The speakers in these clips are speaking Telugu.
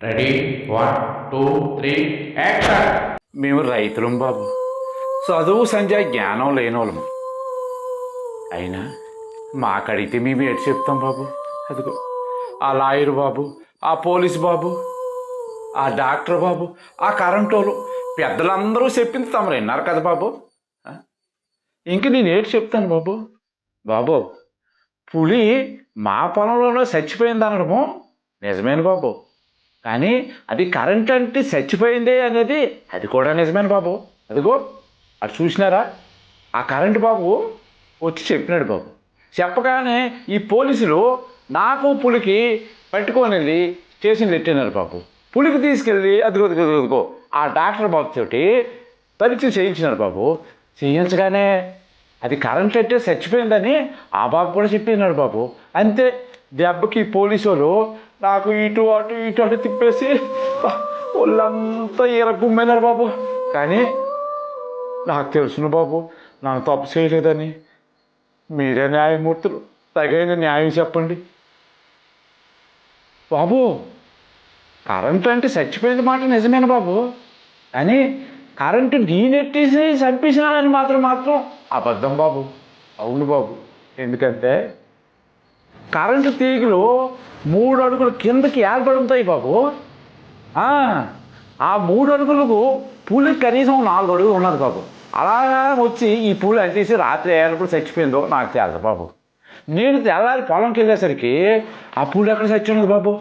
Ready one two three action మేము రైతులం బాబు. చదువు సంధ్య జ్ఞానం లేనోళ్ళము అయినా మాకడిగితే మేము ఎటు చెప్తాం బాబు? అదిగో ఆ లాయర్ బాబు ఆ పోలీస్ బాబు ఆ డాక్టర్ బాబు ఆ కరెంట్ వాళ్ళు పెద్దలందరూ చెప్పింది తమరు విన్నారు కదా బాబు? ఇంక నేను ఏటి చెప్తాను బాబు? బాబు పులి మా పొలంలోనే చచ్చిపోయింది అనడము నిజమేను బాబు? కానీ అది కరెంట్ అంటే చచ్చిపోయింది అనేది అది కూడా నిజమేనా బాబు? అదిగో అది చూసినారా? ఆ కరెంట్ బాబు వచ్చి చెప్పినాడు బాబు. చెప్పగానే ఈ పోలీసులు నాకు పులికి పట్టుకొని వెళ్ళి స్టేషన్ పెట్టినారు బాబు. పులికి తీసుకెళ్ళి అదిగో అదిగో అదిగో, ఆ డాక్టర్ బాబు తోటి పరీక్ష చేయించినారు బాబు. చేయించగానే అది కరెంట్ అంటే చచ్చిపోయిందని ఆ బాబు కూడా చెప్పినాడు బాబు. అంతే దెబ్బకి పోలీసు వాళ్ళు నాకు ఇటు అటు ఇటు అటు తిప్పేసి ఒళ్ళంతా ఈర బాబు. కానీ నాకు తెలుసును బాబు నాకు తప్పు చేయలేదని. మీరే న్యాయమూర్తులు తగిన న్యాయం చెప్పండి. బాబు కరెంటు అంటే చచ్చిపోయింది మాట నిజమేనా బాబు? కానీ కరెంటు నేనెట్టేసి చంపేసినానని మాత్రం మాత్రం అబద్ధం బాబు. అవును బాబు. ఎందుకంటే కరెంటు తీగలు మూడు అడుగులు కిందకి ఏర్పడుతాయి బాబు. ఆ, మూడు అడుగులకు పూలు కనీసం నాలుగు అడుగులు ఉన్నది బాబు. అలా వచ్చి ఈ పూలు అంటేసి రాత్రి ఏడప్పుడు చచ్చిపోయిందో నాకు తెలుసు బాబు. నేను తెల్లారి పొలంకి వెళ్ళేసరికి ఆ పూలు ఎక్కడ చచ్చినది బాబు?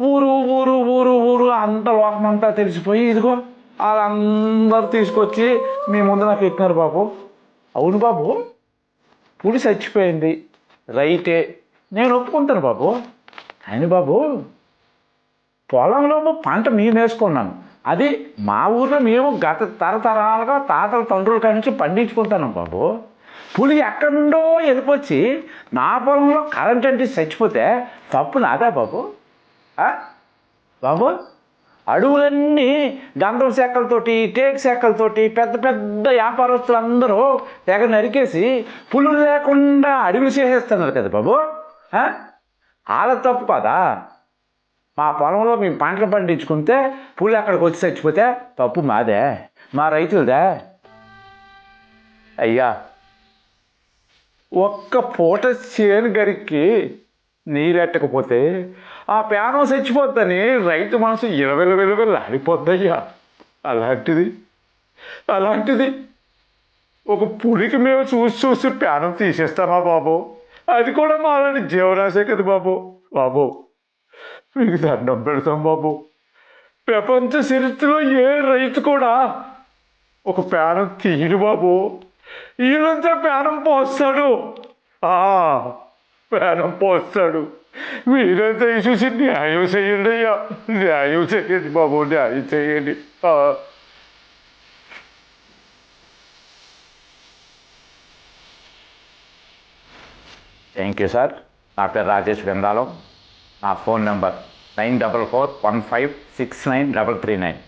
ఊరు ఊరు ఊరు ఊరు అంత లోకమంతా తెలిసిపోయి ఇదిగో వాళ్ళందరూ తీసుకొచ్చి మీ ముందు నాకు ఎక్కినారు బాబు. అవును బాబు పులి చచ్చిపోయింది. రైతే నేను ఒప్పుకుంటాను బాబు. కానీ బాబు పొలంలో పంట మేము వేసుకున్నాను. అది మా ఊర్లో మేము గత తరతరాలుగా తాతల తండ్రుల కాడి నుంచి పండించుకుంటాను బాబు. పులి ఎక్కడో వెళ్ళిపోచ్చి నా పొలంలో కరెంట్ అంటే చచ్చిపోతే తప్పు నాదా బాబు? బాబు? అడవులన్నీ గంధం శాఖలతోటి టేక్ శాఖలతోటి పెద్ద పెద్ద వ్యాపారస్తులు అందరూ తెగ నరికేసి పులులు లేకుండా అడవులు చేసేస్తున్నారు కదా బాబు. ఆ? వాళ్ళ తప్పు కదా? మా పొలంలో మేము పంటలు పండించుకుంటే పులి అక్కడికి వచ్చి చచ్చిపోతే తప్పు మాదే. మా రైతులదే. అయ్యా ఒక్క పూట చేను గరికి నీరెట్టకపోతే ఆ పేనం చచ్చిపోద్దని రైతు మనసు ఇరవై విలువలు ఆడిపోద్దయ్యా అలాంటిది అలాంటిది ఒక పులికి మేము చూసి చూసి పేనం తీసేస్తామా బాబు అది కూడా మాలని జీవనాశే కదా బాబు బాబు మీకు దండం పెడతాం బాబు ప్రపంచ చరిత్రలో ఏ రైతు కూడా ఒక పేనం తీయడు బాబు ఈయనంతా పేనం పోస్తాడు ఆ, పేనం పోస్తాడు. మీరంతా చూసి న్యాయం చేయండి అయ్యా. న్యాయం చేయండి బాబు న్యాయం చేయండి. Thank you sir. నా పేరు రాజేష్ బెందాలం నా phone number nine double four one five six nine double three nine.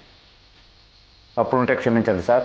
అప్పుడు ఉంటే క్షమించండి సార్.